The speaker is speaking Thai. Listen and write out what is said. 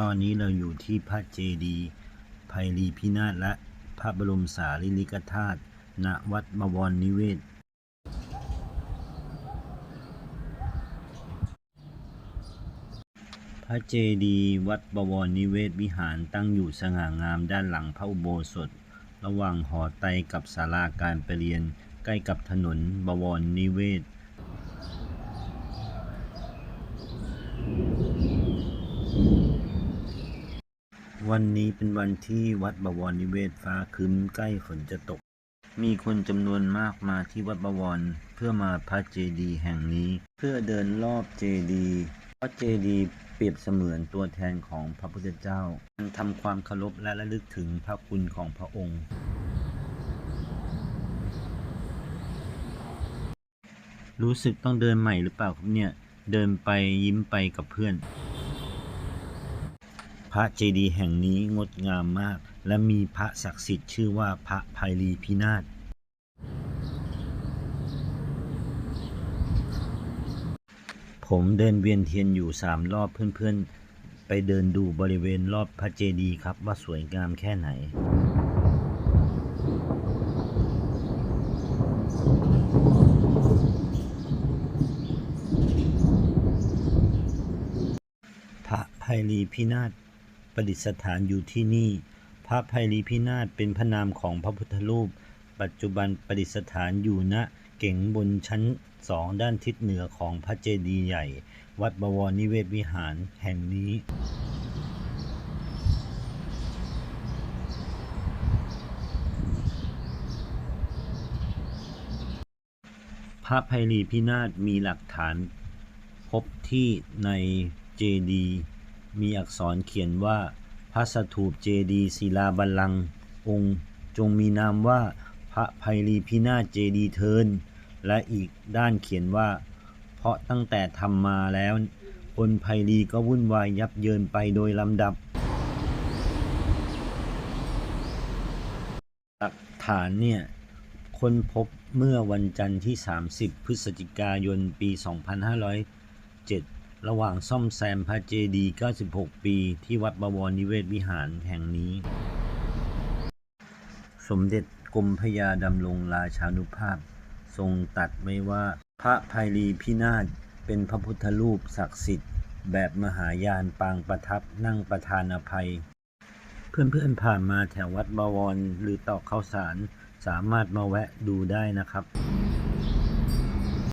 ตอนนี้เราอยู่ที่พระเจดีย์ไพรีพินาศและพระบรมสารีริกธาตุณวัดบวรนิเวศ พระเจดีย์วัดบวรนิเวศวิหารตั้งอยู่สง่างามด้านหลังพระอุโบสถ ระหว่างหอไตกับศาลาการประเรียนใกล้กับถนนบวรนิเวศ วันนี้เป็นวันที่วัดบวรนิเวศฟ้าครึ้มใกล้ฝนจะตก มีคนจำนวนมากมาที่วัดบวรเพื่อมาพระเจดีย์แห่งนี้ เพื่อเดินรอบเจดีย์เพราะเจดีย์เปรียบเสมือนตัวแทนของพระพุทธเจ้าการทำความเคารพและระลึกถึงพระคุณของพระองค์รู้สึกต้องเดินใหม่หรือเปล่าครับเนี่ย เดินไปยิ้มไปกับเพื่อน พระเจดีย์แห่งนี้งดงามมาก และมีพระศักดิ์สิทธิ์ชื่อว่าพระไพรีพินาศผมเดินเวียนเทียนอยู่สามรอบเพื่อนๆ ไปเดินดูบริเวณรอบพระเจดีย์ครับว่าสวยงามแค่ไหนพระไพรีพินาศ ประดิษฐานอยู่ที่นี่ พระไพรีพินาศเป็นพระนามของพระพุทธรูป ปัจจุบันประดิษฐานอยู่ณเก๋งบนชั้นสองด้านทิศเหนือของพระเจดีย์ใหญ่ วัดบวรนิเวศวิหารแห่งนี้พระไพรีพินาศมีหลักฐานพบที่ในเจดีย์ มีอักษรเขียนว่าพระสถูปเจดีศิลาบัลลังก์องค์ จงมีนามว่าพระไพรีพินาศเจดีเทิน และอีกด้านเขียนว่า เพราะตั้งแต่ทำมาแล้ว คนไพรีก็วุ่นวายยับเยินไปโดยลำดับ หลักฐานเนี่ยค้นพบเมื่อวันจันทร์ที่ 30 พฤศจิกายน ปี 2507 ระหว่างซ่อมแซมพระเจดีย์96 ปี ที่วัดบวรนิเวศวิหารแห่งนี้ สมเด็จกรมพยาดำรงราชานุภาพ ทรงตัดไว้ว่า พระภัยรีพินาศเป็นพระพุทธรูปศักดิ์สิทธิ์ แบบมหายานปางประทับนั่งประธานอภัย เพื่อนๆผ่านมาแถววัดบวรหรือตอกข้าวสาร สามารถมาแวะดูได้นะครับ